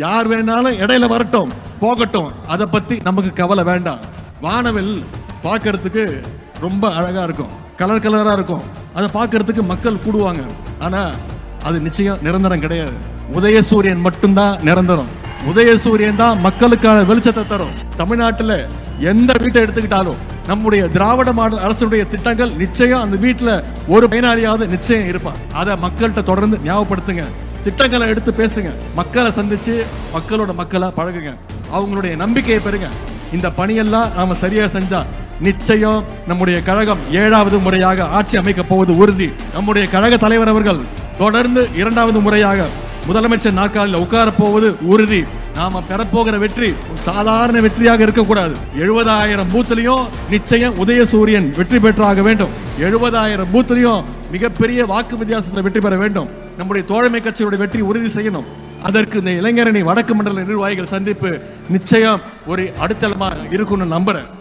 யார் வேணாலும் இடையில வரட்டும் போகட்டும். அதை பத்தி நமக்கு கவலை வேண்டாம். வானவில் பார்க்கறதுக்கு ரொம்ப அழகா இருக்கும். கலர் கலரா இருக்கும். அதை பார்க்கறதுக்கு மக்கள் கூடுவாங்க. ஆனா அது நிச்சயம் நிரந்தரம் கிடையாது. உதயசூரியன் மட்டும்தான் நிரந்தரம். உதயசூரியன் தான் மக்களுக்கான வெளிச்சத்தை தரும். தமிழ்நாட்டில் எந்த வீட்டை எடுத்துக்கிட்டாலும் நம்முடைய திராவிட மாடல் அரசுடைய திட்டங்கள் நிச்சயம் அந்த வீட்டில் ஒரு பயனாளியாவது நிச்சயம் இருப்பான். அதை மக்கள்கிட்ட தொடர்ந்து ஞாபகப்படுத்துங்க. திட்டங்களை எடுத்து பேசுங்க. மக்களை சந்திச்சு மக்களோட மக்களை பழகுங்க. அவங்களுடைய நம்பிக்கையை பெறுங்க. இந்த பணியெல்லாம் நாம சரியா செஞ்சா நிச்சயம் நம்முடைய கழகம் ஏழாவது முறையாக ஆட்சி அமைக்க போவது உறுதி. நம்முடைய கழக தலைவர் அவர்கள் தொடர்ந்து இரண்டாவது முறையாக முதலமைச்சர் நாற்காலில் உட்கார போவது உறுதி. நாம பெறப்போகிற வெற்றி சாதாரண வெற்றியாக இருக்கக்கூடாது. எழுபதாயிரம் பூத்துலையும் நிச்சயம் உதயசூரியன் வெற்றி பெற்றாக வேண்டும். எழுபதாயிரம் பூத்துலையும் மிகப்பெரிய வாக்கு வித்தியாசத்தில் வெற்றி பெற வேண்டும். நம்முடைய தோழமை கட்சியுடைய வெற்றி உறுதி செய்யணும். அதற்கு இந்த இளைஞரணி வடக்கு மண்டல நிர்வாகிகள் சந்திப்பு நிச்சயம் ஒரு அடுத்தளமாக இருக்கும்னு நம்புறேன்.